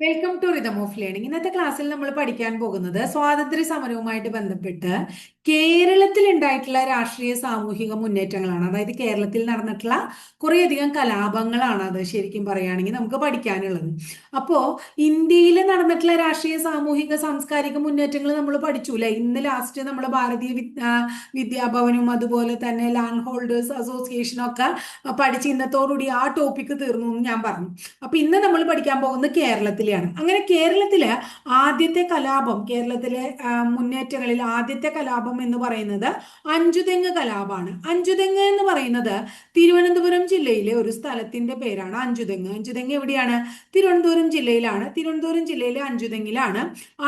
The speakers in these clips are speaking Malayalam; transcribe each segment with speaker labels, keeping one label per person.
Speaker 1: Welcome to rhythm of learning ഇന്നത്തെ ക്ലാസ്സിൽ നമ്മൾ പഠിക്കാൻ പോകുന്നത് സ്വാതന്ത്ര്യ സമരവുമായിട്ട് ബന്ധപ്പെട്ട് കേരളത്തിൽ ഉണ്ടായിട്ടുള്ള രാഷ്ട്രീയ സാമൂഹിക മുന്നേറ്റങ്ങളാണ്. അതായത് കേരളത്തിൽ നടന്നിട്ടുള്ള കുറേയധികം കലാപങ്ങളാണ് അത് ശരിക്കും പറയുകയാണെങ്കിൽ നമുക്ക് പഠിക്കാനുള്ളത്. അപ്പോൾ ഇന്ത്യയിൽ നടന്നിട്ടുള്ള രാഷ്ട്രീയ സാമൂഹിക സാംസ്കാരിക മുന്നേറ്റങ്ങൾ നമ്മൾ പഠിച്ചു അല്ലെ? ഇന്ന് ലാസ്റ്റ് നമ്മൾ ഭാരതീയ വിദ്യാഭവനും അതുപോലെ തന്നെ ലാൻഡ് ഹോൾഡേഴ്സ് അസോസിയേഷനും ഒക്കെ പഠിച്ച് ഇന്നത്തോടുകൂടി ആ ടോപ്പിക്ക് തീർന്നു എന്ന് ഞാൻ പറഞ്ഞു. അപ്പൊ ഇന്ന് നമ്മൾ പഠിക്കാൻ പോകുന്നത് കേരളത്തിൽ ജില്ലയാണ് അങ്ങനെ കേരളത്തിലെ ആദ്യത്തെ കലാപം കേരളത്തിലെ മുന്നേറ്റങ്ങളിൽ ആദ്യത്തെ കലാപം എന്ന് പറയുന്നത് അഞ്ചുതെങ്ങ് കലാപമാണ് അഞ്ചുതെങ്ങ് എന്ന് പറയുന്നത് തിരുവനന്തപുരം ജില്ലയിലെ ഒരു സ്ഥലത്തിന്റെ പേരാണ് അഞ്ചുതെങ്ങ്. അഞ്ചുതെങ്ങ് എവിടെയാണ്? തിരുവനന്തപുരം ജില്ലയിലാണ്. തിരുവനന്തപുരം ജില്ലയിലെ അഞ്ചുതെങ്ങിലാണ്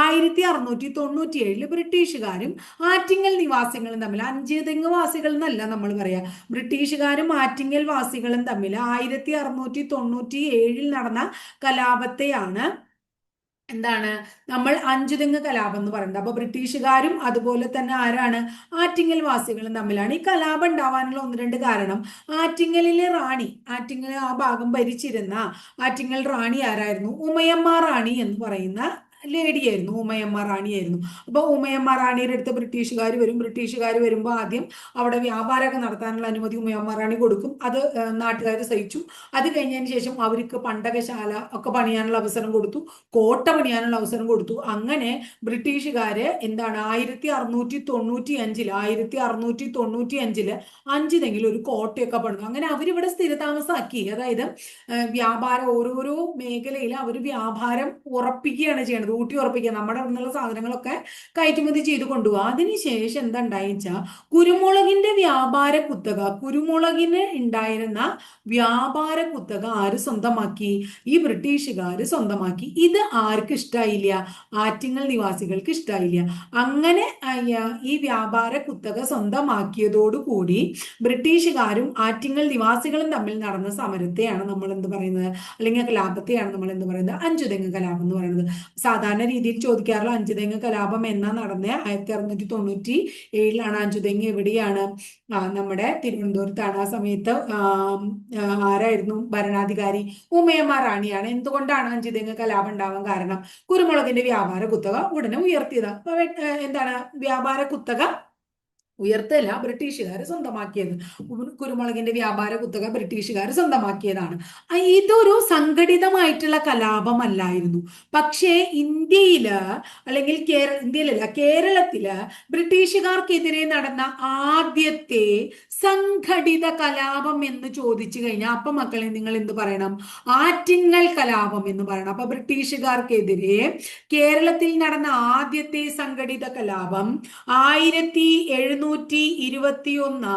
Speaker 1: ആയിരത്തി അറുന്നൂറ്റി തൊണ്ണൂറ്റി ഏഴിൽ ബ്രിട്ടീഷുകാരും ആറ്റിങ്ങൽ നിവാസികളും തമ്മിൽ അഞ്ചുതെങ്ങ് വാസികൾ എന്നല്ല നമ്മൾ പറയാ. ബ്രിട്ടീഷുകാരും ആറ്റിങ്ങൽ വാസികളും തമ്മിൽ ആയിരത്തി അറുന്നൂറ്റി തൊണ്ണൂറ്റി ഏഴിൽ നടന്ന കലാപത്തെയാണ് എന്താണ്? നമ്മൾ അഞ്ചുതെങ്ങ് കലാപം എന്ന് പറയുന്നത്. അപ്പൊ ബ്രിട്ടീഷുകാരും അതുപോലെ തന്നെ ആരാണ്? ആറ്റിങ്ങൽ വാസികളും തമ്മിലാണ്. ഈ കലാപം ഉണ്ടാവാനുള്ള ഒന്ന് രണ്ട് കാരണം. ആറ്റിങ്ങലിലെ റാണി ആറ്റിങ്ങൽ ആ ഭാഗം ഭരിച്ചിരുന്ന ആറ്റിങ്ങൽ റാണി ആരായിരുന്നു? ഉമയമ്മ റാണി എന്ന് പറയുന്ന ലേഡിയായിരുന്നു ഉമയമ്മ റാണിയായിരുന്നു. അപ്പോൾ ഉമയമ്മ റാണിയുടെ അടുത്ത് ബ്രിട്ടീഷുകാർ വരും. ബ്രിട്ടീഷുകാർ വരുമ്പോൾ ആദ്യം അവിടെ വ്യാപാരമൊക്കെ നടത്താനുള്ള അനുമതി ഉമയമ്മ റാണി കൊടുക്കും. അത് നാട്ടുകാർ സഹിച്ചു. അത് കഴിഞ്ഞതിന് ശേഷം അവർക്ക് പണ്ടകശാല ഒക്കെ പണിയാനുള്ള അവസരം കൊടുത്തു. കോട്ട പണിയാനുള്ള അവസരം കൊടുത്തു. അങ്ങനെ ബ്രിട്ടീഷുകാർ എന്താണ് ആയിരത്തി അറുന്നൂറ്റി തൊണ്ണൂറ്റി അഞ്ചിൽ ആയിരത്തി അറുന്നൂറ്റി തൊണ്ണൂറ്റി അഞ്ചിൽ അഞ്ചിനെങ്കിലും ഒരു കോട്ടയൊക്കെ പണിതു. അങ്ങനെ അവരിവിടെ സ്ഥിരതാമസമാക്കി അതായത് വ്യാപാരം ഓരോരോ മേഖലയിൽ അവർ വ്യാപാരം ഉറപ്പിക്കുകയാണ് ചെയ്യുന്നത് ഊട്ടി ഉറപ്പിക്കുക. നമ്മുടെ നിന്നുള്ള സാധനങ്ങളൊക്കെ കയറ്റുമതി ചെയ്ത് കൊണ്ടുപോകുക അതിനുശേഷം എന്താ ഉണ്ടായിച്ചാൽ കുരുമുളകിന്റെ വ്യാപാര കുത്തക കുരുമുളകിന് ഉണ്ടായിരുന്ന വ്യാപാര കുത്തക ആര് സ്വന്തമാക്കി? ഈ ബ്രിട്ടീഷുകാർ സ്വന്തമാക്കി. ഇത് ആർക്ക് ഇഷ്ടായില്ല. ആറ്റിങ്ങൽ നിവാസികൾക്ക് ഇഷ്ടായില്ല. അങ്ങനെ ഈ വ്യാപാര കുത്തക സ്വന്തമാക്കിയതോടുകൂടി ബ്രിട്ടീഷുകാരും ആറ്റിങ്ങൽ നിവാസികളും തമ്മിൽ നടന്ന സമരത്തെയാണ് നമ്മൾ എന്ത് പറയുന്നത്? അല്ലെങ്കിൽ കലാപത്തെയാണ് നമ്മൾ എന്ത് പറയുന്നത്? അഞ്ചുതെങ്ങ് കലാപം എന്ന് പറയുന്നത്. സാധാരണ രീതിയിൽ ചോദിക്കാറുള്ള അഞ്ചുതെങ്ങ് കലാപം എന്നാ നടന്ന? ആയിരത്തി അറുന്നൂറ്റി തൊണ്ണൂറ്റി ഏഴിലാണ് അഞ്ചുതെങ്ങ് എവിടെയാണ്? നമ്മുടെ തിരുവനന്തപുരത്താണ് ആ സമയത്ത്. ആരായിരുന്നു ഭരണാധികാരി? ഉമയമ്മ റാണിയാണ്. എന്തുകൊണ്ടാണ് അഞ്ചുതെങ്ങ് കലാപം ഉണ്ടാവാൻ കാരണം? കുരുമുളകിന്റെ വ്യാപാര കുത്തക ഉടനെ ഉയർത്തിയത്. എന്താണ്? വ്യാപാര കുത്തക ഉയർത്തല്ല ബ്രിട്ടീഷുകാർ സ്വന്തമാക്കിയത്. കുരുമുളകിന്റെ വ്യാപാര കുത്തക ബ്രിട്ടീഷുകാർ സ്വന്തമാക്കിയതാണ്. ഇതൊരു സംഘടിതമായിട്ടുള്ള കലാപമല്ലായിരുന്നു. പക്ഷേ ഇന്ത്യയിൽ അല്ലെങ്കിൽ കേര ഇന്ത്യയിലല്ല കേരളത്തിൽ ബ്രിട്ടീഷുകാർക്കെതിരെ നടന്ന ആദ്യത്തെ സംഘടിത കലാപം എന്ന് ചോദിച്ചു കഴിഞ്ഞാൽ അപ്പൊ മക്കളെ നിങ്ങൾ എന്ത് പറയണം? ആറ്റിങ്ങൽ കലാപം എന്ന് പറയണം. അപ്പൊ ബ്രിട്ടീഷുകാർക്കെതിരെ കേരളത്തിൽ നടന്ന ആദ്യത്തെ സംഘടിത കലാപം ആയിരത്തി എഴുന്നൂറ്റി ഇരുന്നൂറ്റി ഇരുപത്തിയൊന്ന്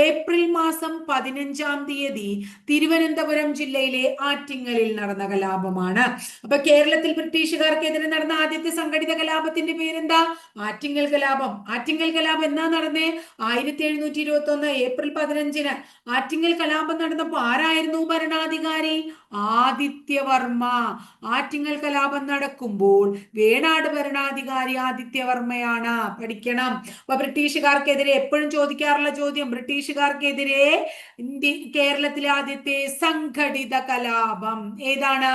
Speaker 1: ഏപ്രിൽ മാസം പതിനഞ്ചാം തീയതി തിരുവനന്തപുരം ജില്ലയിലെ ആറ്റിങ്ങലിൽ നടന്ന കലാപമാണ്. അപ്പൊ കേരളത്തിൽ ബ്രിട്ടീഷുകാർക്കെതിരെ നടന്ന ആദ്യത്തെ സംഘടിത കലാപത്തിന്റെ പേരെന്താ? ആറ്റിങ്ങൽ കലാപം. ആറ്റിങ്ങൽ കലാപം എന്നാ നടന്നേ? ആയിരത്തി എഴുന്നൂറ്റി ഇരുപത്തി ഒന്ന് ഏപ്രിൽ പതിനഞ്ചിന് ആറ്റിങ്ങൽ കലാപം നടന്നപ്പോ ആരായിരുന്നു ഭരണാധികാരി? ആദിത്യവർമ്മ. ആറ്റിങ്ങൽ കലാപം നടക്കുമ്പോൾ വേണാട് ഭരണാധികാരി ആദിത്യവർമ്മയാണ്. പഠിക്കണം. അപ്പൊ ബ്രിട്ടീഷുകാർക്കെതിരെ എപ്പോഴും ചോദിക്കാറുള്ള ചോദ്യം ബ്രിട്ടീഷുകാർക്കെതിരെ ഇന്ത്യ കേരളത്തിലെ ആദ്യത്തെ സംഘടിത കലാപം ഏതാണ്?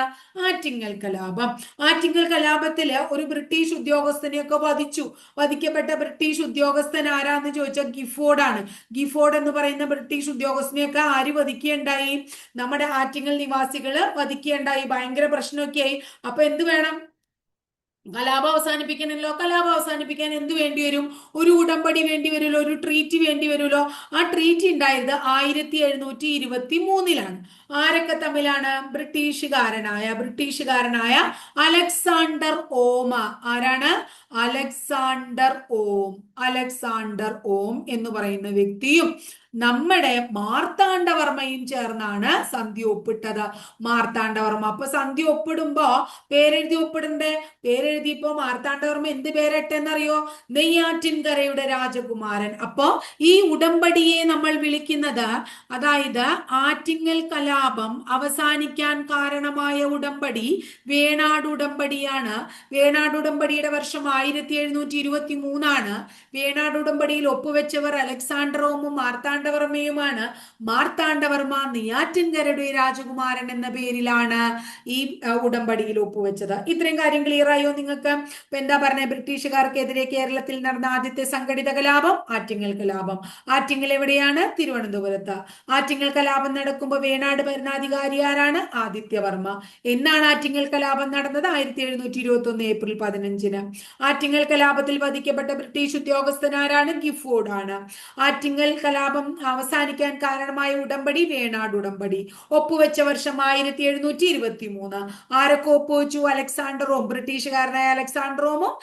Speaker 1: ആറ്റിങ്ങൽ കലാപം. ആറ്റിങ്ങൽ കലാപത്തിൽ ഒരു ബ്രിട്ടീഷ് ഉദ്യോഗസ്ഥനെയൊക്കെ വധിച്ചു. വധിക്കപ്പെട്ട ബ്രിട്ടീഷ് ഉദ്യോഗസ്ഥൻ ആരാന്ന് ചോദിച്ചാൽ ഗിഫോർഡാണ്. ഗിഫോർഡ് എന്ന് പറയുന്ന ബ്രിട്ടീഷ് ഉദ്യോഗസ്ഥനെയൊക്കെ ആര് വധിക്കുകയുണ്ടായി? നമ്മുടെ ആറ്റിങ്ങൽ നിവാസികൾ വധിക്കേണ്ടായി ഭയങ്കര പ്രശ്നമൊക്കെയായി. അപ്പൊ എന്ത് വേണം? കലാപം അവസാനിപ്പിക്കണമല്ലോ കലാപം അവസാനിപ്പിക്കാൻ എന്ത് വേണ്ടി വരും? ഒരു ഉടമ്പടി വേണ്ടി വരുമല്ലോ? ഒരു ട്രീറ്റ് വേണ്ടി വരുമല്ലോ? ആ ട്രീറ്റ് ഉണ്ടായത് ആയിരത്തി എഴുന്നൂറ്റി ഇരുപത്തി മൂന്നിലാണ് ആരൊക്കെ തമ്മിലാണ്? ബ്രിട്ടീഷുകാരനായ ബ്രിട്ടീഷുകാരനായ അലക്സാണ്ടർ ഓമ. ആരാണ്? അലക്സാണ്ടർ ഓം. അലക്സാണ്ടർ ഓം എന്ന് പറയുന്ന വ്യക്തിയും നമ്മുടെ മാർത്താണ്ഡവർമ്മയും ചേർന്നാണ് സന്ധി ഒപ്പിട്ടത്. മാർത്താണ്ഡവർമ്മ. അപ്പൊ സന്ധി ഒപ്പിടുമ്പോ പേരെഴുതി ഒപ്പിടണ്ടേ? പേരെഴുതിയപ്പോ മാർത്താണ്ഡവർമ്മ എന്ത് പേരട്ടെന്നറിയോ? നെയ്യാറ്റിൻകരയുടെ രാജകുമാരൻ. അപ്പോ ഈ ഉടമ്പടിയെ നമ്മൾ വിളിക്കുന്നത് അതായത് ആറ്റിങ്ങൽ കലാപം അവസാനിക്കാൻ കാരണമായ ഉടമ്പടി വേണാട് ഉടമ്പടിയാണ്. വേണാട് ഉടമ്പടിയുടെ വർഷം ആയിരത്തി എഴുന്നൂറ്റി ഇരുപത്തി മൂന്നാണ് വേണാട് ഉടമ്പടിയിൽ ഒപ്പുവെച്ചവർ അലക്സാണ്ടറോമും മാർത്താണ്ഡ മാർത്താണ്ഡവർമ്മയുമാണ്. മാർത്താണ്ഡവർമ്മ നെയ്യാറ്റിൻകരയുടെ രാജകുമാരൻ എന്ന പേരിലാണ് ഈ ഉടമ്പടിയിൽ ഒപ്പുവെച്ചത്. ഇത്രയും കാര്യം ക്ലിയർ ആയോ നിങ്ങൾക്ക്? ഇപ്പൊ എന്താ പറഞ്ഞ? ബ്രിട്ടീഷുകാർക്കെതിരെ കേരളത്തിൽ നടന്ന ആദ്യത്തെ സംഘടിത കലാപം ആറ്റിങ്ങൽ കലാപം. ആറ്റിങ്ങൽ എവിടെയാണ്? തിരുവനന്തപുരത്ത്. ആറ്റിങ്ങൽ കലാപം നടക്കുമ്പോൾ വേണാട് ഭരണാധികാരി ആരാണ്? ആദിത്യവർമ്മ. എന്നാണ് ആറ്റിങ്ങൽ കലാപം നടന്നത്? ആയിരത്തി എഴുന്നൂറ്റി ഇരുപത്തി ഒന്ന് ഏപ്രിൽ പതിനഞ്ചിന്. ആറ്റിങ്ങൽ കലാപത്തിൽ വധിക്കപ്പെട്ട ബ്രിട്ടീഷ് ഉദ്യോഗസ്ഥനാരാണ് ഗിഫോർഡ് ആണ്. ആറ്റിങ്ങൽ കലാപം അവസാനിക്കാൻ കാരണമായ ഉടമ്പടി വേണാട് ഉടമ്പടി. ഒപ്പുവെച്ച വർഷം ആയിരത്തി എഴുന്നൂറ്റി ഇരുപത്തി മൂന്ന് ആരൊക്കെ ഒപ്പുവെച്ചു അലക്സാണ്ടറോം ബ്രിട്ടീഷുകാരനായ അലക്സാണ്ടറോമും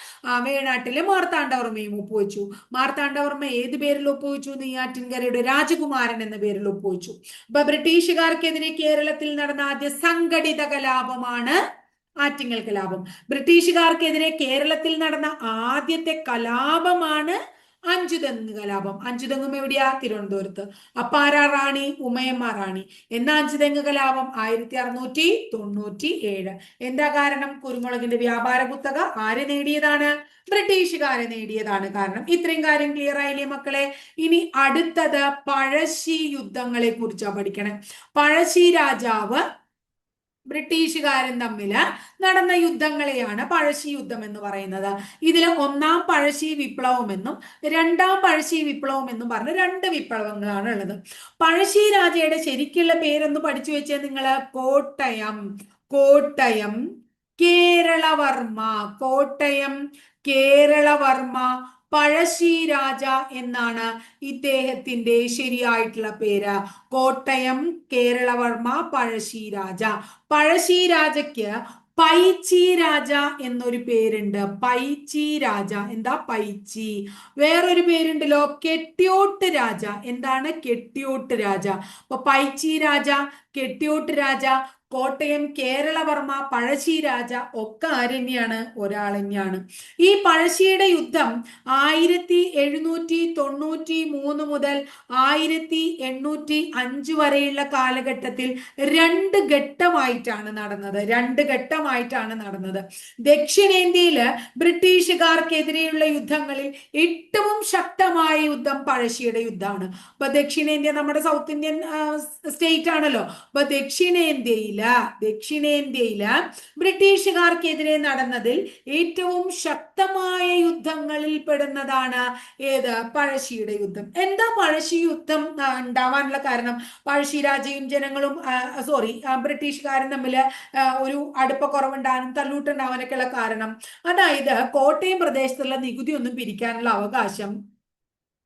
Speaker 1: വേണാട്ടിലെ മാർത്താണ്ഡവർമ്മയും ഒപ്പുവെച്ചു. മാർത്താണ്ഡവർമ്മ ഏത് പേരിൽ ഒപ്പുവെച്ചു? നെയ്യാറ്റിൻകരയുടെ രാജകുമാരൻ എന്ന പേരിൽ ഒപ്പുവെച്ചു. അപ്പൊ ബ്രിട്ടീഷുകാർക്കെതിരെ കേരളത്തിൽ നടന്ന ആദ്യ സംഘടിത കലാപമാണ് ആറ്റിങ്ങൽ കലാപം. ബ്രിട്ടീഷുകാർക്കെതിരെ കേരളത്തിൽ നടന്ന ആദ്യത്തെ കലാപമാണ് അഞ്ചുതെങ്ങ് കലാപം? അഞ്ചുതെങ്ങും എവിടെയാ? തിരുവനന്തപുരത്ത്. അപ്പാര റാണി? ഉമയമ്മ റാണി. എന്ന അഞ്ചുതെങ്ങ് കലാപം? ആയിരത്തി അറുന്നൂറ്റി തൊണ്ണൂറ്റി ഏഴ് എന്താ കാരണം? കുരുമുളകിന്റെ വ്യാപാര കുത്തക ആര് നേടിയതാണ്? ബ്രിട്ടീഷുകാരെ നേടിയതാണ് കാരണം. ഇത്രയും കാര്യം ക്ലിയർ ആയില്ലേ മക്കളെ? ഇനി അടുത്തത് പഴശ്ശി യുദ്ധങ്ങളെ കുറിച്ചാണ് പഠിക്കണേ. പഴശ്ശി രാജാവ് ബ്രിട്ടീഷുകാരും തമ്മിൽ നടന്ന യുദ്ധങ്ങളെയാണ് പഴശ്ശി യുദ്ധം എന്ന് പറയുന്നത്. ഇതിൽ ഒന്നാം പഴശ്ശി വിപ്ലവം എന്നും രണ്ടാം പഴശ്ശി വിപ്ലവം എന്നും പറഞ്ഞ് രണ്ട് വിപ്ലവങ്ങളാണ് ഉള്ളത്. പഴശ്ശി രാജയുടെ ശരിക്കുള്ള പേരൊന്ന് പഠിച്ചു വെച്ചാൽ നിങ്ങൾ. കോട്ടയം കോട്ടയം കേരളവർമ്മ. കോട്ടയം കേരളവർമ്മ. പഴശ്ശി രാജ എന്നാണ് ഇദ്ദേഹത്തിന്റെ ശരിയായിട്ടുള്ള പേര്. കോട്ടയം കേരളവർമ്മ പഴശ്ശി രാജ പഴശ്ശി രാജയ്ക്ക് പൈച്ചി രാജ എന്നൊരു പേരുണ്ട്. പൈച്ചി രാജ എന്താ പൈച്ചി? വേറൊരു പേരുണ്ടല്ലോ. കെട്ടിയോട്ട് രാജ എന്താണ് കെട്ടിയോട്ട് രാജ അപ്പൊ പൈച്ചി രാജ കെട്ടിയോട്ട് രാജ കോട്ടയം കേരളവർമ്മ പഴശ്ശി രാജ ഒക്കെ ആര് തന്നെയാണ് ഒരാൾ തന്നെയാണ്. ഈ പഴശ്ശിയുടെ യുദ്ധം ആയിരത്തി എഴുന്നൂറ്റി തൊണ്ണൂറ്റി മൂന്ന് മുതൽ ആയിരത്തി എണ്ണൂറ്റി അഞ്ച് വരെയുള്ള കാലഘട്ടത്തിൽ രണ്ട് ഘട്ടമായിട്ടാണ് നടന്നത്. രണ്ട് ഘട്ടമായിട്ടാണ് നടന്നത്. ദക്ഷിണേന്ത്യയിൽ ബ്രിട്ടീഷുകാർക്കെതിരെയുള്ള യുദ്ധങ്ങളിൽ ഏറ്റവും ശക്തമായ യുദ്ധം പഴശ്ശിയുടെ യുദ്ധമാണ്. അപ്പൊ ദക്ഷിണേന്ത്യ നമ്മുടെ സൗത്ത് ഇന്ത്യൻ സ്റ്റേറ്റ് ആണല്ലോ. അപ്പൊ ദക്ഷിണേന്ത്യയിൽ ദക്ഷിണേന്ത്യയിൽ ബ്രിട്ടീഷുകാർക്കെതിരെ നടന്നതിൽ ഏറ്റവും ശക്തമായ യുദ്ധങ്ങളിൽ പെടുന്നതാണ് ഏത്? പഴശ്ശിയുടെ യുദ്ധം. എന്താ പഴശ്ശി യുദ്ധം ഉണ്ടാവാനുള്ള കാരണം? പഴശ്ശി രാജയും ജനങ്ങളും സോറി ബ്രിട്ടീഷുകാരും തമ്മിൽ ഒരു അടുപ്പക്കുറവുണ്ടാകാനും തല്ലൂട്ടുണ്ടാവാനൊക്കെയുള്ള കാരണം. അതായത് കോട്ടയം പ്രദേശത്തുള്ള നികുതി ഒന്നും പിരിക്കാനുള്ള അവകാശം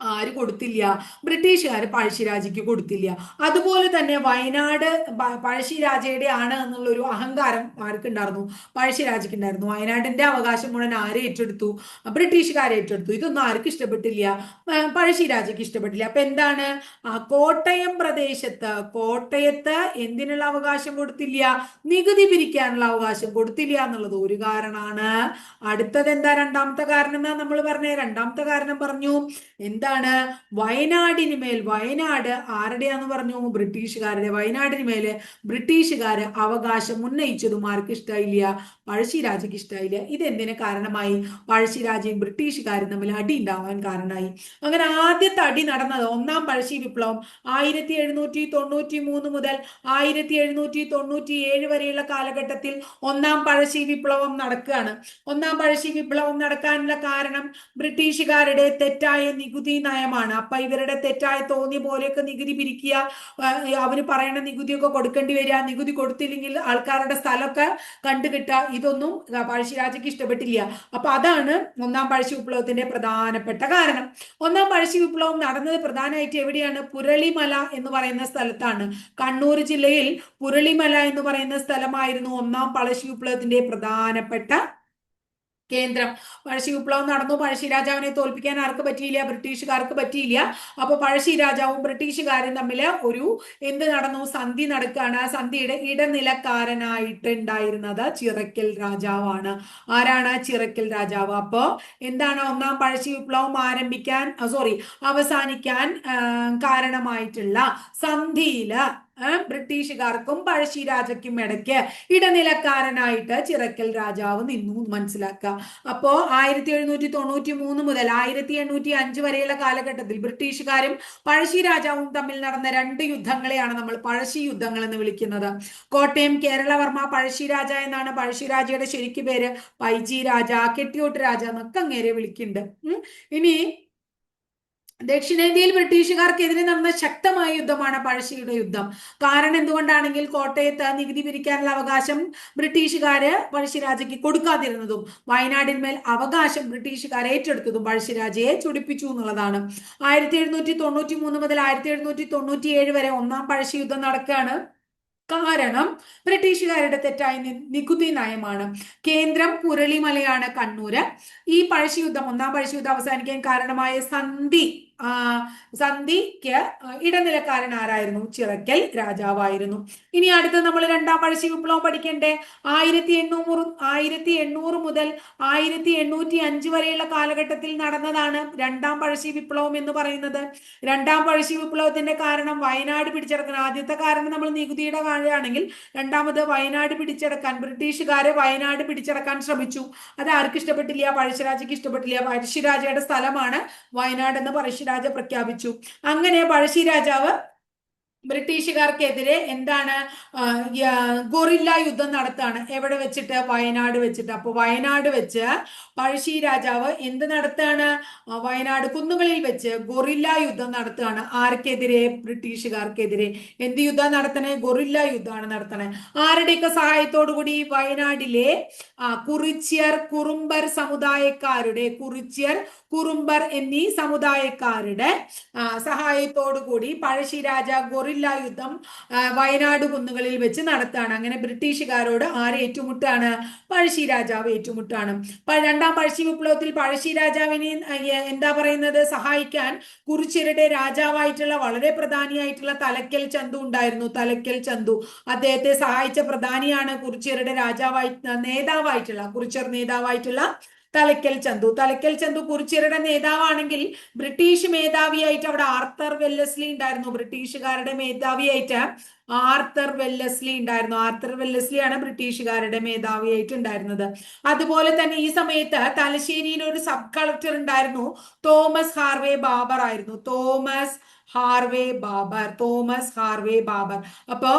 Speaker 1: ആര് കൊടുത്തില്ല? ബ്രിട്ടീഷുകാർ പഴശ്ശിരാജയ്ക്ക് കൊടുത്തില്ല. അതുപോലെ തന്നെ വയനാട് പഴശ്ശിരാജയുടെ ആണ് എന്നുള്ളൊരു അഹങ്കാരം ആർക്കുണ്ടായിരുന്നു? പഴശ്ശിരാജയ്ക്ക് ഉണ്ടായിരുന്നു വയനാടിന്റെ അവകാശം മുഴുവൻ ആരെ ഏറ്റെടുത്തു? ബ്രിട്ടീഷുകാരെ ഏറ്റെടുത്തു. ഇതൊന്നും ആർക്കും ഇഷ്ടപ്പെട്ടില്ല. പഴശ്ശിരാജയ്ക്ക് ഇഷ്ടപ്പെട്ടില്ല. അപ്പൊ എന്താണ്? കോട്ടയം പ്രദേശത്ത് കോട്ടയത്ത് എന്തിനുള്ള അവകാശം കൊടുത്തില്ല? നികുതി പിരിക്കാനുള്ള അവകാശം കൊടുത്തില്ല എന്നുള്ളത് ഒരു കാരണമാണ്. അടുത്തത് എന്താ? രണ്ടാമത്തെ കാരണം എന്നാ നമ്മൾ പറഞ്ഞ. രണ്ടാമത്തെ കാരണം പറഞ്ഞു. എന്താണ്? വയനാടിന് മേൽ വയനാട് ആരുടെയാന്ന് പറഞ്ഞു? ബ്രിട്ടീഷുകാരുടെ. വയനാടിന് മേൽ ബ്രിട്ടീഷുകാര് അവകാശം ഉന്നയിച്ചതും ആർക്ക് ഇഷ്ടമായില്ല പഴശ്ശിരാജയ്ക്ക് ഇഷ്ടമായില്ല ഇതെന്തിന് കാരണമായി? പഴശ്ശിരാജയും ബ്രിട്ടീഷുകാരും തമ്മിൽ അടി ഉണ്ടാവാൻ കാരണമായി. അങ്ങനെ ആദ്യത്തെ അടി നടന്നത് ഒന്നാം പഴശ്ശി വിപ്ലവം ആയിരത്തി എഴുന്നൂറ്റി തൊണ്ണൂറ്റി മൂന്ന് മുതൽ ആയിരത്തി എഴുന്നൂറ്റി തൊണ്ണൂറ്റി ഏഴ് വരെയുള്ള കാലഘട്ടത്തിൽ ഒന്നാം പഴശ്ശി വിപ്ലവം നടക്കുകയാണ്. ഒന്നാം പഴശ്ശി വിപ്ലവം നടക്കാനുള്ള കാരണം ബ്രിട്ടീഷുകാരുടെ തെറ്റായ നികുതി നയമാണ്. അപ്പൊ ഇവരുടെ തെറ്റായ തോന്നിയ പോലെയൊക്കെ നികുതി പിരിക്കുക അവർ പറയുന്ന നികുതിയൊക്കെ കൊടുക്കേണ്ടി വരിക നികുതി കൊടുത്തില്ലെങ്കിൽ ആൾക്കാരുടെ സ്ഥലമൊക്കെ കണ്ടുകിട്ടുക ഇതൊന്നും പഴശ്ശിരാജയ്ക്ക് ഇഷ്ടപ്പെട്ടില്ല. അപ്പൊ അതാണ് ഒന്നാം പഴശ്ശി വിപ്ലവത്തിന്റെ പ്രധാനപ്പെട്ട കാരണം. ഒന്നാം പഴശ്ശി വിപ്ലവം നടന്നത് പ്രധാനമായിട്ട് എവിടെയാണ്? പുരളിമല എന്ന് പറയുന്ന സ്ഥലത്താണ്. കണ്ണൂർ ജില്ലയിൽ പുരളിമല എന്ന് പറയുന്ന സ്ഥലമായിരുന്നു ഒന്നാം പഴശ്ശി വിപ്ലവത്തിന്റെ പ്രധാനപ്പെട്ട കേന്ദ്രം. പഴശ്ശി വിപ്ലവം നടന്നു. പഴശ്ശി രാജാവിനെ തോൽപ്പിക്കാൻ ആർക്ക് പറ്റിയില്ല? ബ്രിട്ടീഷുകാർക്ക് പറ്റിയില്ല. അപ്പൊ പഴശ്ശി രാജാവും ബ്രിട്ടീഷുകാരും തമ്മിൽ ഒരു എന്ത് നടന്നു? സന്ധി നടക്കുകയാണ് ആ സന്ധിയുടെ ഇടനിലക്കാരനായിട്ട് ഉണ്ടായിരുന്നത് ചിറക്കൽ രാജാവാണ്. ആരാണ് ചിറക്കൽ രാജാവ്? അപ്പോ എന്താണ് ഒന്നാം പഴശ്ശി വിപ്ലവം ആരംഭിക്കാൻ സോറി അവസാനിക്കാൻ കാരണമായിട്ടുള്ള സന്ധിയിൽ ബ്രിട്ടീഷുകാർക്കും പഴശ്ശിരാജയ്ക്കും ഇടയ്ക്ക് ഇടനിലക്കാരനായിട്ട് ചിറക്കൽ രാജാവ് നിന്നു മനസ്സിലാക്കുക. അപ്പോ ആയിരത്തി എഴുന്നൂറ്റി തൊണ്ണൂറ്റി മൂന്ന് മുതൽ ആയിരത്തി എണ്ണൂറ്റി അഞ്ച് വരെയുള്ള കാലഘട്ടത്തിൽ ബ്രിട്ടീഷുകാരും പഴശ്ശി രാജാവും തമ്മിൽ നടന്ന രണ്ട് യുദ്ധങ്ങളെയാണ് നമ്മൾ പഴശ്ശി യുദ്ധങ്ങൾ എന്ന് വിളിക്കുന്നത്. കോട്ടയം കേരളവർമ്മ പഴശ്ശി രാജ എന്നാണ് പഴശ്ശി രാജയുടെ ശരിക്കു പേര്. പൈജി രാജ കെട്ടിയോട്ട് രാജ എന്നൊക്കെ അങ്ങേരെ വിളിക്കുന്നുണ്ട്. ഇനി ദക്ഷിണേന്ത്യയിൽ ബ്രിട്ടീഷുകാർക്കെതിരെ നടന്ന ശക്തമായ യുദ്ധമാണ് പഴശ്ശിയുടെ യുദ്ധം. കാരണം എന്തുകൊണ്ടാണെങ്കിൽ കോട്ടയത്ത് നികുതി പിരിക്കാനുള്ള അവകാശം ബ്രിട്ടീഷുകാര് പഴശ്ശിരാജയ്ക്ക് കൊടുക്കാതിരുന്നതും വയനാടിന്മേൽ അവകാശം ബ്രിട്ടീഷുകാർ ഏറ്റെടുത്തതും പഴശ്ശിരാജയെ ചൊടിപ്പിച്ചു എന്നുള്ളതാണ്. ആയിരത്തി എഴുന്നൂറ്റി തൊണ്ണൂറ്റി മൂന്ന് മുതൽ ആയിരത്തി എഴുന്നൂറ്റി തൊണ്ണൂറ്റി ഏഴ് വരെ ഒന്നാം പഴശ്ശി യുദ്ധം നടക്കുകയാണ്. കാരണം ബ്രിട്ടീഷുകാരുടെ തെറ്റായ നികുതി നയമാണ്. കേന്ദ്രം പുരളിമലയാണ് കണ്ണൂര്. ഈ പഴശ്ശി യുദ്ധം ഒന്നാം പഴശ്ശി യുദ്ധം അവസാനിക്കാൻ കാരണമായ സന്ധി സന്ധിക്ക് ഇടനിലക്കാരൻ ആരായിരുന്നു? ചിറക്കൽ രാജാവായിരുന്നു. ഇനി അടുത്ത് നമ്മൾ രണ്ടാം പഴശ്ശി വിപ്ലവം പഠിക്കണ്ടേ? ആയിരത്തി എണ്ണൂറ് ആയിരത്തി എണ്ണൂറ് മുതൽ ആയിരത്തി എണ്ണൂറ്റി അഞ്ച് വരെയുള്ള കാലഘട്ടത്തിൽ നടന്നതാണ് രണ്ടാം പഴശ്ശി വിപ്ലവം എന്ന് പറയുന്നത്. രണ്ടാം പഴശ്ശി വിപ്ലവത്തിന്റെ കാരണം വയനാട് പിടിച്ചെടുക്കാൻ ആദ്യത്തെ കാരണം നമ്മൾ നികുതിയുടെ കാര്യമാണെങ്കിൽ രണ്ടാമത് വയനാട് പിടിച്ചെടുക്കാൻ ബ്രിട്ടീഷുകാരെ വയനാട് പിടിച്ചെടുക്കാൻ ശ്രമിച്ചു. അത് ആർക്ക് ഇഷ്ടപ്പെട്ടില്ല പഴശ്ശിരാജയ്ക്ക് ഇഷ്ടപ്പെട്ടില്ല. പഴശ്ശിരാജയുടെ സ്ഥലമാണ് വയനാട് എന്ന് പഴശ്ശിരാജ പ്രഖ്യാപിച്ചു. അങ്ങനെ പഴശ്ശി രാജാവ് ബ്രിട്ടീഷുകാർക്കെതിരെ എന്താണ് ഗൊറില്ല യുദ്ധം നടത്താണ്. എവിടെ വെച്ചിട്ട്? വയനാട് വെച്ചിട്ട്. അപ്പൊ വയനാട് വെച്ച് പഴശ്ശി രാജാവ് എന്ത് നടത്താണ്? വയനാട് കുന്നുകളിൽ വെച്ച് ഗൊറില്ല യുദ്ധം നടത്തുകയാണ് ആർക്കെതിരെ? ബ്രിട്ടീഷുകാർക്കെതിരെ. എന്ത് യുദ്ധം നടത്തണേ? ഗൊറില്ല യുദ്ധമാണ് നടത്തണേ. ആരുടെയൊക്കെ കൂടി വയനാടിലെ കുറിച്യർ കുറുമ്പർ സമുദായക്കാരുടെ കുറിച്യർ കുറുമ്പർ എന്നീ സമുദായക്കാരുടെ ആ, സഹായത്തോടു കൂടി പഴശ്ശിരാജ ഗൊറില്ല യുദ്ധം വയനാട് കുന്നുകളിൽ വെച്ച് നടത്താണ്. അങ്ങനെ ബ്രിട്ടീഷുകാരോട് ആര് ഏറ്റുമുട്ടാണ്? പഴശ്ശി രാജാവ് ഏറ്റുമുട്ടാണ്. രണ്ടാം പഴശ്ശി വിപ്ലവത്തിൽ പഴശ്ശി രാജാവിനെ എന്താ പറയുന്നത്? സഹായിക്കാൻ കുറിച്യരുടെ രാജാവായിട്ടുള്ള വളരെ പ്രധാനിയായിട്ടുള്ള തലക്കൽ ചന്തു ഉണ്ടായിരുന്നു. തലക്കൽ ചന്തു. അദ്ദേഹത്തെ സഹായിച്ച പ്രധാനിയാണ് കുറിച്യരുടെ രാജാവായി നേതാവായിട്ടുള്ള കുറിച്യർ നേതാവായിട്ടുള്ള തലക്കൽ ചന്തു. തലയ്ക്കൽ ചന്തു കുറിച്യരുടെ നേതാവാണെങ്കിൽ ബ്രിട്ടീഷ് മേധാവിയായിട്ട് അവിടെ ആർത്തർ വെല്ലസ്ലി ഉണ്ടായിരുന്നു. ബ്രിട്ടീഷുകാരുടെ മേധാവിയായിട്ട് ആർത്തർ വെല്ലസ്ലി ഉണ്ടായിരുന്നു. ആർത്തർ വെല്ലസ്ലിയാണ് ബ്രിട്ടീഷുകാരുടെ മേധാവിയായിട്ട് ഉണ്ടായിരുന്നത്. അതുപോലെ തന്നെ ഈ സമയത്ത് തലശ്ശേരിയിൽ ഒരു സബ് കളക്ടർ ഉണ്ടായിരുന്നു. തോമസ് ഹാർവേ ബാബർ ആയിരുന്നു. Thomas Harvey Baber Thomas Harvey Baber. അപ്പോ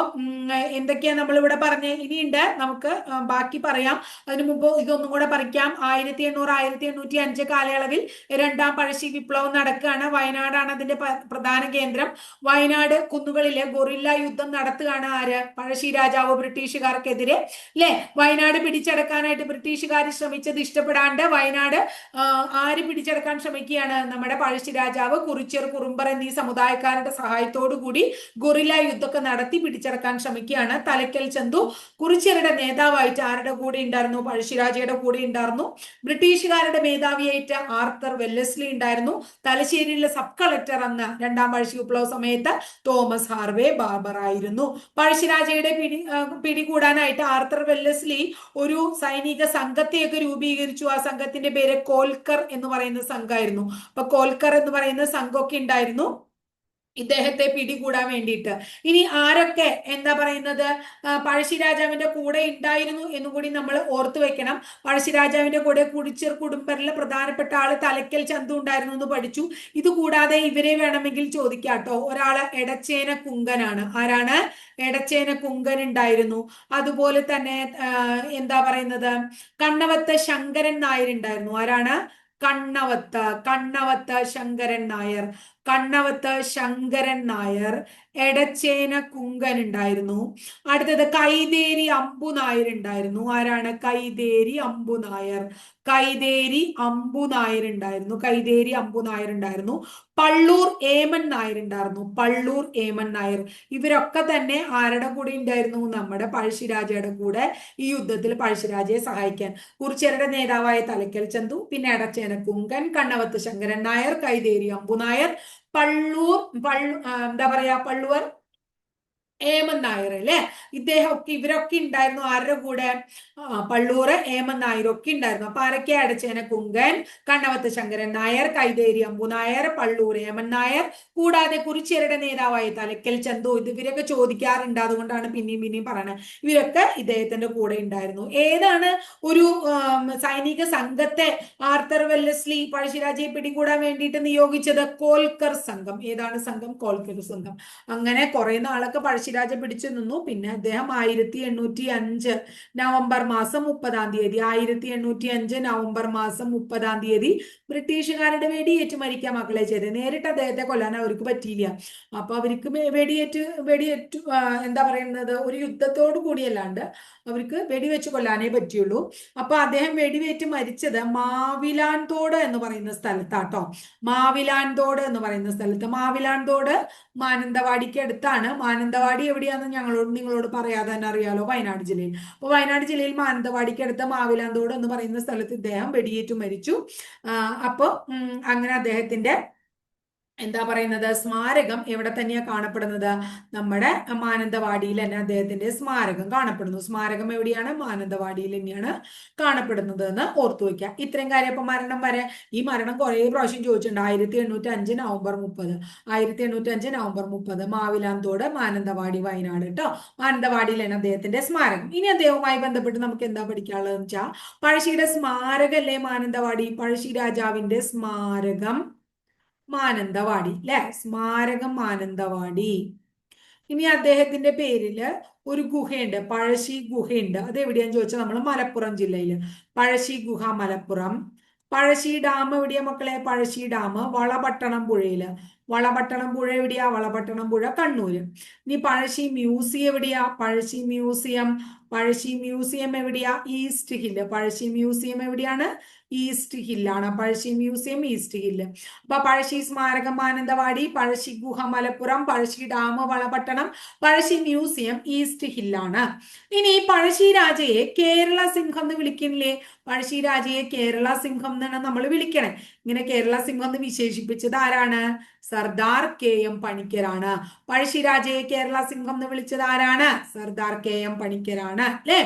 Speaker 1: എന്തൊക്കെയാണ് ഇവിടെ പറഞ്ഞ? ഇനിയുണ്ട്. നമുക്ക് ബാക്കി പറയാം. അതിനു മുമ്പ് ഇതൊന്നും കൂടെ പറിക്കാം. ആയിരത്തി എണ്ണൂറ് ആയിരത്തി എണ്ണൂറ്റി അഞ്ച് കാലയളവിൽ രണ്ടാം പഴശ്ശി വിപ്ലവം നടക്കുകയാണ്. വയനാടാണ് അതിന്റെ പ്രധാന കേന്ദ്രം. വയനാട് കുന്നുകളിലെ ഗൊറില്ല യുദ്ധം നടത്തുകയാണ് ആര്? പഴശ്ശി രാജാവ് ബ്രിട്ടീഷുകാർക്കെതിരെ. അല്ലെ വയനാട് പിടിച്ചടക്കാനായിട്ട് ബ്രിട്ടീഷുകാർ ശ്രമിച്ചത് ഇഷ്ടപ്പെടാണ്ട് വയനാട് ആര് പിടിച്ചടക്കാൻ ശ്രമിക്കുകയാണ്? നമ്മുടെ പഴശ്ശി രാജാവ് കുറിച്ചർ കുറുമ്പർ എന്നീ സമുദായക്കാരുടെ സഹായത്തോടു കൂടി ഗൊറില്ല യുദ്ധമൊക്കെ നടത്തി പിടിച്ചടക്കാൻ ശ്രമിക്കുകയാണ്. തലക്കൽ ചന്തു കുറിച്യരുടെ നേതാവായിട്ട് ആരുടെ കൂടെ ഉണ്ടായിരുന്നു? പഴശ്ശിരാജയുടെ കൂടെ ഉണ്ടായിരുന്നു. ബ്രിട്ടീഷുകാരുടെ മേധാവിയായിട്ട് ആർത്തർ വെല്ലസ്ലി ഉണ്ടായിരുന്നു. തലശ്ശേരിയിലെ സബ് കളക്ടർ അന്ന് രണ്ടാം പഴശ്ശി വിപ്ലവ സമയത്ത് തോമസ് ഹാർവേ ബാർബർ ആയിരുന്നു. പഴശ്ശിരാജയുടെ പിടി പിടികൂടാനായിട്ട് ആർത്തർ വെല്ലസ്ലി ഒരു സൈനിക സംഘത്തെയൊക്കെ രൂപീകരിച്ചു. ആ സംഘത്തിന്റെ പേര് കോൽക്കർ എന്ന് പറയുന്ന സംഘമായിരുന്നു അപ്പൊ കോൽക്കർ എന്ന് പറയുന്ന സംഘമൊക്കെ ഉണ്ടായിരുന്നു. ഇദ്ദേഹത്തെ പിടികൂടാൻ വേണ്ടിയിട്ട്. ഇനി ആരൊക്കെ എന്താ പറയുന്നത്? പഴശ്ശിരാജാവിന്റെ പഴശ്ശി രാജാവിന്റെ കൂടെ ഉണ്ടായിരുന്നു എന്നും കൂടി നമ്മൾ ഓർത്തു വെക്കണം. പഴശ്ശി രാജാവിന്റെ കൂടെ കുടിച്ചിർ കുടുംബരിലെ പ്രധാനപ്പെട്ട ആൾ തലക്കൽ ചന്തു ഉണ്ടായിരുന്നു എന്ന് പഠിച്ചു. ഇത് കൂടാതെ ഇവരെ വേണമെങ്കിൽ ചോദിക്കാം കേട്ടോ ഒരാൾ എടച്ചേന കുങ്കനാണ്. ആരാണ്? എടച്ചേന കുങ്കൻ ഉണ്ടായിരുന്നു. അതുപോലെ തന്നെ എന്താ പറയുന്നത്? കണ്ണവത്ത ശങ്കരൻ നായർ ഉണ്ടായിരുന്നു. ആരാണ്? കണ്ണവത്ത് കണ്ണവത്ത് ശങ്കരൻ നായർ. കണ്ണവത്ത് ശങ്കരൻ നായർ എടച്ചേന കുങ്കൻ ഉണ്ടായിരുന്നു. അടുത്തത് കൈതേരി അമ്പു നായർ ഉണ്ടായിരുന്നു. ആരാണ്? കൈതേരി അമ്പു നായർ. കൈതേരി അമ്പു നായർ ഉണ്ടായിരുന്നു. കൈതേരി അമ്പു നായർ ഉണ്ടായിരുന്നു. പള്ളൂർ ഏമൻ നായർ ഉണ്ടായിരുന്നു. പള്ളൂർ ഏമൻ നായർ. ഇവരൊക്കെ തന്നെ ആരുടെ കൂടെ ഉണ്ടായിരുന്നു? നമ്മുടെ പഴശ്ശിരാജയുടെ കൂടെ ഈ യുദ്ധത്തിൽ പഴശ്ശിരാജയെ സഹായിക്കാൻ. കുറിച്യരുടെ നേതാവായ തലക്കൽ ചന്തു പിന്നെ എടച്ചേന കുങ്കൻ കണ്ണവത്ത് ശങ്കരൻ നായർ കൈതേരി അമ്പു നായർ പള്ളൂർ പള്ളു എന്താ പറയാ പള്ളുവർ ഏമൻ നായർ അല്ലെ? ഇദ്ദേഹം ഒക്കെ ഇവരൊക്കെ ഉണ്ടായിരുന്നു ആരുടെ കൂടെ? പള്ളൂർ ഏമൻ നായർ ഒക്കെ ഉണ്ടായിരുന്നു. അപ്പൊ ആരൊക്കെ അടച്ചേന? കുങ്കൻ കണ്ണവത്ത് ശങ്കരൻ നായർ കൈതേരി അമ്പു നായർ പള്ളൂർ ഏമൻ നായർ കൂടാതെ കുറിച്യരുടെ നേതാവായ തലക്കൽ ചന്തു ഇത് ഇവരൊക്കെ ചോദിക്കാറുണ്ട്. അതുകൊണ്ടാണ് പിന്നെയും പിന്നെയും പറയുന്നത് ഇവരൊക്കെ ഇദ്ദേഹത്തിന്റെ കൂടെ ഉണ്ടായിരുന്നു. ഏതാണ് ഒരു സൈനിക സംഘത്തെ ആർത്തർ വെല്ലസ്ലി പഴശ്ശിരാജയെ പിടികൂടാൻ വേണ്ടിയിട്ട് നിയോഗിച്ചത്? കോൽക്കർ സംഘം. ഏതാണ് സംഘം? കോൽക്കർ സംഘം. അങ്ങനെ കുറെ നാളൊക്കെ പഴശ്ശിരാജ പിടിച്ചു നിന്നു. പിന്നെ അദ്ദേഹം ആയിരത്തി എണ്ണൂറ്റി അഞ്ച് നവംബർ മാസം മുപ്പതാം തീയതി. ആയിരത്തി എണ്ണൂറ്റി അഞ്ച് നവംബർ മാസം മുപ്പതാം തീയതി ബ്രിട്ടീഷുകാരുടെ വെടിയേറ്റ് മരിക്കാൻ മക്കളെ ചെയ്ത്. നേരിട്ട് അദ്ദേഹത്തെ കൊല്ലാൻ അവർക്ക് പറ്റിയില്ല. അപ്പൊ അവർക്ക് വെടിയേറ്റ് വെടിയേറ്റു എന്താ പറയുന്നത് ഒരു യുദ്ധത്തോടു കൂടിയല്ലാണ്ട് അവർക്ക് വെടിവെച്ച് കൊല്ലാനേ പറ്റിയുള്ളൂ. അപ്പൊ അദ്ദേഹം വെടിവേറ്റ് മരിച്ചത് മാവിലാൻതോട് എന്ന് പറയുന്ന സ്ഥലത്താട്ടോ. മാവിലാൻതോട് എന്ന് പറയുന്ന സ്ഥലത്ത്. മാവിലാൻതോട് മാനന്തവാടിക്ക് അടുത്താണ് മാനന്തവാടി എവിടെയാണെന്ന് ഞങ്ങളോട് നിങ്ങളോട് പറയാതെ തന്നെ അറിയാലോ വയനാട് ജില്ലയിൽ. അപ്പോൾ വയനാട് ജില്ലയിൽ മാനന്തവാടിക്ക് അടുത്ത മാവിലാന്തോട് എന്ന് പറയുന്ന സ്ഥലത്ത് ഇദ്ദേഹം വെടിയേറ്റു മരിച്ചു. അപ്പോൾ അപ്പൊ അങ്ങനെ അദ്ദേഹത്തിന്റെ എന്താ പറയുന്നത്? സ്മാരകം എവിടെ തന്നെയാ കാണപ്പെടുന്നത്? നമ്മുടെ മാനന്തവാടിയിൽ തന്നെ അദ്ദേഹത്തിന്റെ സ്മാരകം കാണപ്പെടുന്നു. സ്മാരകം എവിടെയാണ്? മാനന്തവാടിയിൽ തന്നെയാണ് കാണപ്പെടുന്നത് എന്ന് ഓർത്തു വയ്ക്കുക ഇത്രയും കാര്യം ഇപ്പൊ മരണം വരെ ഈ മരണം കുറെ പ്രാവശ്യം ചോദിച്ചിട്ടുണ്ട്. ആയിരത്തി എണ്ണൂറ്റി അഞ്ച് നവംബർ മുപ്പത്. ആയിരത്തി എണ്ണൂറ്റി അഞ്ച് നവംബർ മുപ്പത് മാവിലാന്തോട് മാനന്തവാടി വയനാട് കേട്ടോ മാനന്തവാടിയിലാണ് അദ്ദേഹത്തിന്റെ സ്മാരകം. ഇനി അദ്ദേഹവുമായി ബന്ധപ്പെട്ട് നമുക്ക് എന്താ പഠിക്കാനുള്ളത് വെച്ചാൽ പഴശ്ശിയുടെ സ്മാരകല്ലേ മാനന്തവാടി? പഴശ്ശി രാജാവിന്റെ സ്മാരകം മാനന്തവാടി അല്ലെ സ്മാരകം മാനന്തവാടി. ഇനി അദ്ദേഹത്തിന്റെ പേരിൽ ഒരു ഗുഹയുണ്ട് പഴശ്ശി ഗുഹയുണ്ട്. അത് എവിടെയാന്ന് ചോദിച്ചാൽ നമ്മൾ മലപ്പുറം ജില്ലയിൽ. പഴശ്ശി ഗുഹ മലപ്പുറം. പഴശ്ശി ഡാം എവിടെയാ മക്കളെ? പഴശ്ശി ഡാം വളപട്ടണം പുഴയിൽ. വളപട്ടണം പുഴ എവിടെയാ? വളപട്ടണം പുഴ കണ്ണൂര്. ഇനി പഴശ്ശി മ്യൂസിയം എവിടെയാ? പഴശ്ശി മ്യൂസിയം പഴശ്ശി മ്യൂസിയം എവിടെയാ? East hill. പഴശ്ശി മ്യൂസിയം എവിടെയാണ്? East ഹില്ലാണ്. Pazhassi museum east hill. അപ്പൊ പഴശ്ശി സ്മാരകം മാനന്തവാടി പഴശ്ശി ഗുഹ Malappuram Pazhassi dam Valapattanam Pazhassi museum east ഹില്ലാണ്. ഇനി പഴശ്ശി രാജയെ കേരള സിംഹം എന്ന് വിളിക്കുന്നില്ലേ? പഴശ്ശി രാജയെ കേരള സിംഹം എന്നാണ് നമ്മൾ വിളിക്കണേ. ഇങ്ങനെ കേരള സിംഹം എന്ന് വിശേഷിപ്പിച്ചത് ആരാണ്? സർദാർ കെ എം പണിക്കരാണ്. പഴശ്ശിരാജയെ കേരള സിംഹം എന്ന് വിളിച്ചത് ആരാണ്? സർദാർ കെ എം പണിക്കരാണ് അല്ലെ?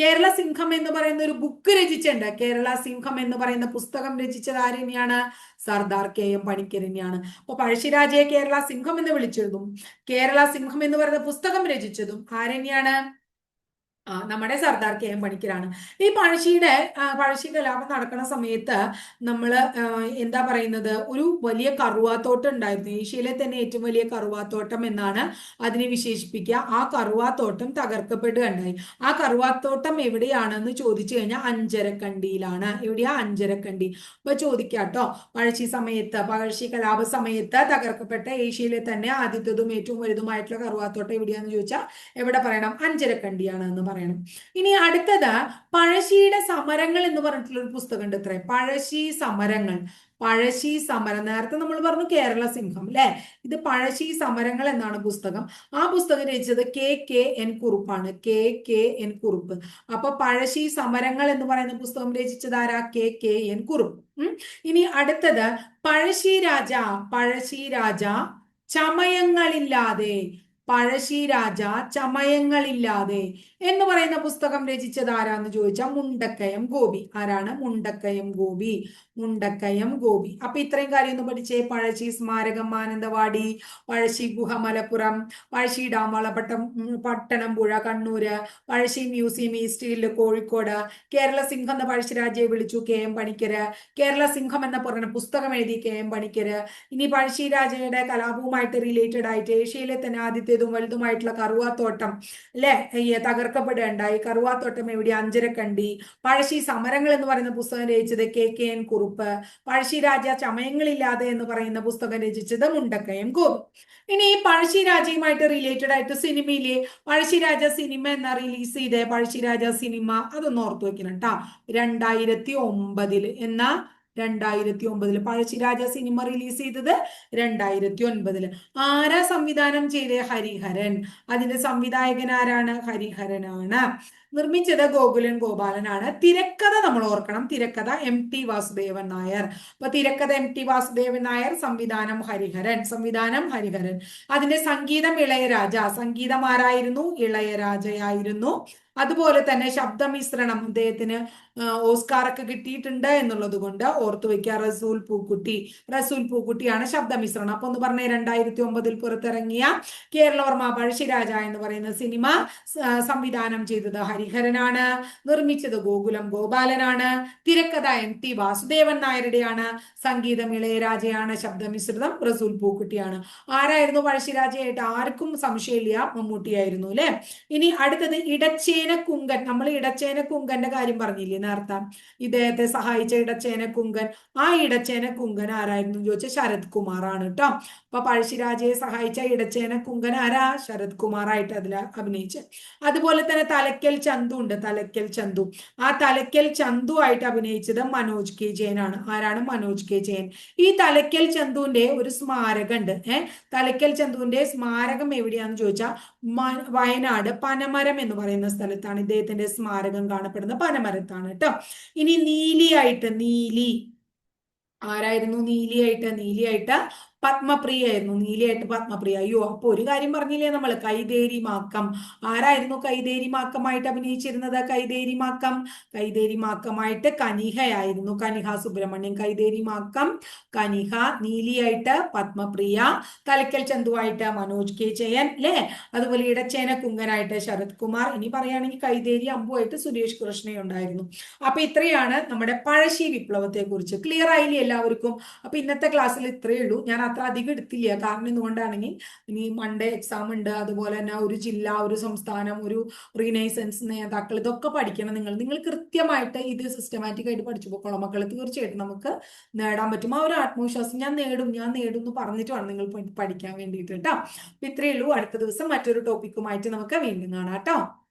Speaker 1: കേരള സിംഹം എന്ന് പറയുന്ന ഒരു ബുക്ക് രചിച്ചിട്ടുണ്ട്. കേരള സിംഹം എന്ന് പറയുന്ന പുസ്തകം രചിച്ചത് ആര് തന്നെയാണ്? സർദാർ കെ എം പണിക്കർ തന്നെയാണ്. അപ്പൊ പഴശ്ശിരാജയെ കേരള സിംഹം എന്ന് വിളിച്ചതും കേരള സിംഹം എന്ന് പറയുന്ന പുസ്തകം രചിച്ചതും ആരെന്നെയാണ് നമ്മുടെ സർദാർ കെ എം പണിക്കരാണ്. ഈ പഴശ്ശിയുടെ പഴശ്ശി കലാപം നടക്കുന്ന സമയത്ത് നമ്മൾ എന്താ പറയുന്നത് ഒരു വലിയ കറുവാത്തോട്ടം ഉണ്ടായിരുന്നു. ഏഷ്യയിലെ തന്നെ ഏറ്റവും വലിയ കറുവാത്തോട്ടം എന്നാണ് അതിനെ വിശേഷിപ്പിക്കുക. ആ കറുവാത്തോട്ടം തകർക്കപ്പെടുകയുണ്ടായി. ആ കറുവാത്തോട്ടം എവിടെയാണെന്ന് ചോദിച്ചു കഴിഞ്ഞാൽ അഞ്ചരക്കണ്ടിയിലാണ്. എവിടെയാ? അഞ്ചരക്കണ്ടി. അപ്പൊ ചോദിക്കാട്ടോ. പഴശ്ശി സമയത്ത് പഴശ്ശി കലാപ സമയത്ത് തകർക്കപ്പെട്ട ഏഷ്യയിലെ തന്നെ ആദ്യത്തതും ഏറ്റവും വലുതുമായിട്ടുള്ള കറുവാത്തോട്ടം എവിടെയാണെന്ന് ചോദിച്ചാൽ എവിടെ പറയണം? അഞ്ചരക്കണ്ടിയാണ് എന്ന് പറയണം. ഇനി അടുത്തത് പഴശ്ശിയുടെ സമരങ്ങൾ എന്ന് പറഞ്ഞിട്ടുള്ള ഒരു പുസ്തകം ഉണ്ട് ഇത്രേ പഴശ്ശി സമരങ്ങൾ. പഴശ്ശി സമരം. നേരത്തെ നമ്മൾ പറഞ്ഞു കേരള സിംഹം അല്ലെ ഇത് പഴശ്ശി സമരങ്ങൾ എന്നാണ് പുസ്തകം. ആ പുസ്തകം രചിച്ചത് K K N കുറുപ്പാണ്. K K N Kurup. അപ്പൊ പഴശ്ശി സമരങ്ങൾ എന്ന് പറയുന്ന പുസ്തകം രചിച്ചത് ആരാ? K K N Kurup. ഇനി അടുത്തത് പഴശ്ശി രാജ പഴശ്ശി രാജ ചമയങ്ങളില്ലാതെ പഴശ്ശി രാജ ചമയങ്ങളില്ലാതെ. എന്ന് പറയുന്ന പുസ്തകം രചിച്ചത് ആരാന്ന് ചോദിച്ചാൽ മുണ്ടക്കയം ഗോപി. ആരാണ്? മുണ്ടക്കയം ഗോപി. മുണ്ടക്കയം ഗോപി. അപ്പൊ ഇത്രയും കാര്യം ഒന്ന് പഠിച്ചേ. പഴശ്ശി സ്മാരകം മാനന്തവാടി പഴശ്ശി ഗുഹ മലപ്പുറം പഴശ്ശി ഡാം വളപട്ടം പട്ടണംപുഴ കണ്ണൂര് പഴശ്ശി മ്യൂസിയം ഈസ്റ്റ് കോഴിക്കോട് കേരള സിംഹം എന്ന പഴശ്ശിരാജയെ വിളിച്ചു കെ എം പണിക്കര്. കേരള സിംഹം എന്ന പറഞ്ഞ പുസ്തകം എഴുതി കെ എം പണിക്കര്. ഇനി പഴശ്ശി രാജയുടെ കലാപവുമായിട്ട് റിലേറ്റഡ് ആയിട്ട് ഏഷ്യയിലെ തന്നെ ആദ്യത്തേതും വലുതുമായിട്ടുള്ള കറുവാത്തോട്ടം അല്ലെ തകർക്കപ്പെടുകയുണ്ടായി കറുവാത്തോട്ടം എവിടെ അഞ്ചരക്കണ്ടി. പഴശ്ശി സമരങ്ങൾ എന്ന് പറയുന്ന പുസ്തകം രചിച്ചത് K K N Kurup. Pazhassi Raja ചമയങ്ങളില്ലാതെ എന്ന് പറയുന്ന പുസ്തകം രചിച്ചത് മുണ്ടക്കയം കുറുപ്പ്. ഇനി ഈ പഴശ്ശി രാജയുമായിട്ട് റിലേറ്റഡ് ആയിട്ട് സിനിമയിലെ പഴശ്ശി രാജ സിനിമ എന്ന റിലീസ് ചെയ്ത? പഴശ്ശി രാജ സിനിമ അതൊന്ന് ഓർത്തു വെക്കണം കേട്ടാ രണ്ടായിരത്തി ഒമ്പതിൽ എന്നാ? രണ്ടായിരത്തി ഒമ്പതിൽ പഴശ്ശിരാജ സിനിമ റിലീസ് ചെയ്തത് രണ്ടായിരത്തി ഒൻപതിൽ ആരാ സംവിധാനം ചെയ്തേ ഹരിഹരൻ? അതിന്റെ സംവിധായകൻ ആരാണ്? ഹരിഹരനാണ്. നിർമ്മിച്ചത് ഗോകുലൻ ഗോപാലനാണ്. തിരക്കഥ നമ്മൾ ഓർക്കണം. തിരക്കഥ എം ടി വാസുദേവൻ നായർ. അപ്പൊ തിരക്കഥ എം ടി വാസുദേവൻ നായർ സംവിധാനം ഹരിഹരൻ സംവിധാനം ഹരിഹരൻ. അതിന്റെ സംഗീതം ഇളയരാജ. സംഗീതം ആരായിരുന്നു? ഇളയരാജയായിരുന്നു. അതുപോലെ തന്നെ ശബ്ദമിശ്രണം അദ്ദേഹത്തിന് ഓസ്കാർ ഒക്കെ കിട്ടിയിട്ടുണ്ട് എന്നുള്ളത് കൊണ്ട് ഓർത്തു വെക്കുക. റസൂൽ പൂക്കുട്ടി. റസൂൽ പൂക്കുട്ടിയാണ് ശബ്ദമിശ്രണം. അപ്പൊ ഒന്ന് പറഞ്ഞ രണ്ടായിരത്തി ഒമ്പതിൽ പുറത്തിറങ്ങിയ കേരളവർമ്മ പഴശ്ശിരാജ എന്ന് പറയുന്ന സിനിമ സംവിധാനം ചെയ്തത് ഹരിഹരനാണ് നിർമ്മിച്ചത് ഗോകുലം ഗോപാലനാണ് തിരക്കഥ എം ടി വാസുദേവൻ നായരുടെയാണ് സംഗീതം ഇളയരാജയാണ് ശബ്ദമിശ്രിതം റസൂൽ പൂക്കുട്ടിയാണ്. ആരായിരുന്നു പഴശ്ശിരാജയായിട്ട് ആർക്കും സംശയമില്ല മമ്മൂട്ടിയായിരുന്നു അല്ലെ? ഇനി അടുത്തത് ഇടച്ചേ ഇടച്ചേന കുങ്കൻ നമ്മൾ ഇടച്ചേന കുങ്കന്റെ കാര്യം പറഞ്ഞില്ലേ നേരത്തെ? ഇദ്ദേഹത്തെ സഹായിച്ച ഇടച്ചേന കുങ്കൻ ആ ഇടച്ചേന കുങ്കൻ ആരായിരുന്നു? ചോദിച്ച ശരത് കുമാർ ആണ് കേട്ടോ. അപ്പൊ പഴശ്ശിരാജയെ സഹായിച്ച ഇടച്ചേന കുങ്കൻ ആരാ? ശരത് കുമാറായിട്ട് അതിൽ അഭിനയിച്ച് അതുപോലെ തന്നെ തലക്കൽ ചന്തു ഉണ്ട് തലക്കൽ ചന്തു. ആ തലക്കൽ ചന്തു ആയിട്ട് അഭിനയിച്ചത് മനോജ് കെ ജയനാണ് ആരാണ് മനോജ് കെ ജയൻ? ഈ തലക്കൽ ചന്തുവിന്റെ ഒരു സ്മാരകം ഉണ്ട് ഏഹ് തലക്കൽ ചന്തുവിന്റെ സ്മാരകം എവിടെയാന്ന് ചോദിച്ചാൽ വയനാട് പനമരം എന്ന് പറയുന്ന സ്ഥലത്താണ് ഇദ്ദേഹത്തിന്റെ സ്മാരകം കാണപ്പെടുന്നത്. പനമരത്താണ് കേട്ടോ. ഇനി നീലിയായിട്ട് നീലി. ആരായിരുന്നു? നീലിയായിട്ട് നീലിയായിട്ട് പത്മപ്രിയ ആയിരുന്നു നീലിയായിട്ട് പത്മപ്രിയ. അയ്യോ അപ്പൊ ഒരു കാര്യം പറഞ്ഞില്ലേ നമ്മൾ കൈതേരി മാക്കം. ആരായിരുന്നു കൈതേരി മാക്കമായിട്ട് അഭിനയിച്ചിരുന്നത്? കൈതേരി മാക്കം. കൈതേരി മാക്കമായിട്ട് കനിഹയായിരുന്നു. കനിഹ സുബ്രഹ്മണ്യം കൈതേരി മാക്കം. കനിഹ നീലിയായിട്ട് പത്മപ്രിയ. തലക്കൽ ചന്തുവായിട്ട് മനോജ് കെ. ജയൻ അല്ലേ അതുപോലെ ഇടച്ചേന കുങ്കനായിട്ട് ശരത് കുമാർ. ഇനി പറയുകയാണെങ്കിൽ കൈതേരി അമ്പുമായിട്ട് സുരേഷ് കൃഷ്ണയുണ്ടായിരുന്നു അപ്പൊ ഇത്രയാണ് നമ്മുടെ പഴശ്ശി വിപ്ലവത്തെ കുറിച്ച് ക്ലിയർ ആയില്ലേ എല്ലാവർക്കും? അപ്പൊ ഇന്നത്തെ ക്ലാസ്സിൽ ഇത്രയേ ഉള്ളൂ. ഞാൻ അത്ര അധികം എടുത്തില്ല. കാരണം എന്തുകൊണ്ടാണെങ്കിൽ ഇനി മൺഡേ എക്സാം ഉണ്ട്. അതുപോലെ തന്നെ ഒരു ജില്ല ഒരു സംസ്ഥാനം ഒരു റീനൈസൻസ് നേതാക്കൾ ഇതൊക്കെ പഠിക്കണം നിങ്ങൾ. നിങ്ങൾ കൃത്യമായിട്ട് ഇത് സിസ്റ്റമാറ്റിക് ആയിട്ട് പഠിച്ചു പോക്കോളാം മക്കളെ. തീർച്ചയായിട്ടും നമുക്ക് നേടാൻ പറ്റും. ആ ഒരു ആത്മവിശ്വാസം ഞാൻ നേടും ഞാൻ നേടും എന്ന് പറഞ്ഞിട്ട് വേണം നിങ്ങൾ പഠിക്കാൻ വേണ്ടിയിട്ട് കേട്ടോ. ഇത്രയേ ഉള്ളൂ. അടുത്ത ദിവസം മറ്റൊരു ടോപ്പിക്കുമായിട്ട് നമുക്ക് വീണ്ടും കാണാം കേട്ടോ.